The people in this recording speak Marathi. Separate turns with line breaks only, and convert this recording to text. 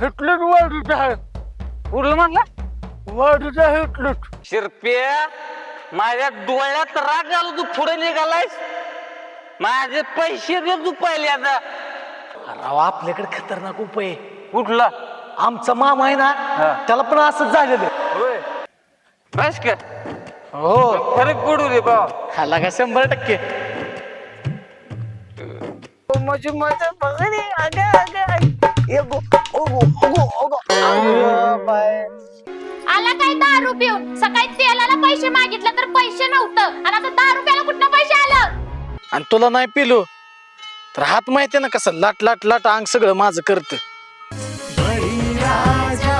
हिटलर वाढीत आहे.
कुठलं म्हणला
वाढीत आहे हिटलर
शिरप्या माझ्या डोळ्यात राग आलो तू पुढे निघालायस? माझे पैसे दे तू पहिले आता.
राव आपल्याकडे खतरनाक उपाय आहे.
कुठला?
आमचा मामा आहे ना त्याला पण असंच झालेलं
होय. बस का?
हो.
खरं पडू रे बाबा
हाला का शंभर टक्के?
माझी माझ्या बघणे अगं अगं एगो ओगो ओगो ओगो अगं बाय
आला काय दारू पिऊन सकाळी तेलाला पैसे मागितले तर पैसे नव्हतं. आणि आता दहा रुपयाला कुठनं पैसे आलं?
आणि तुला नाही पिलो? तर हात माहितीये ना कसं लाट लाट लाट अंग सगळं माझं करत.
बळीराजा.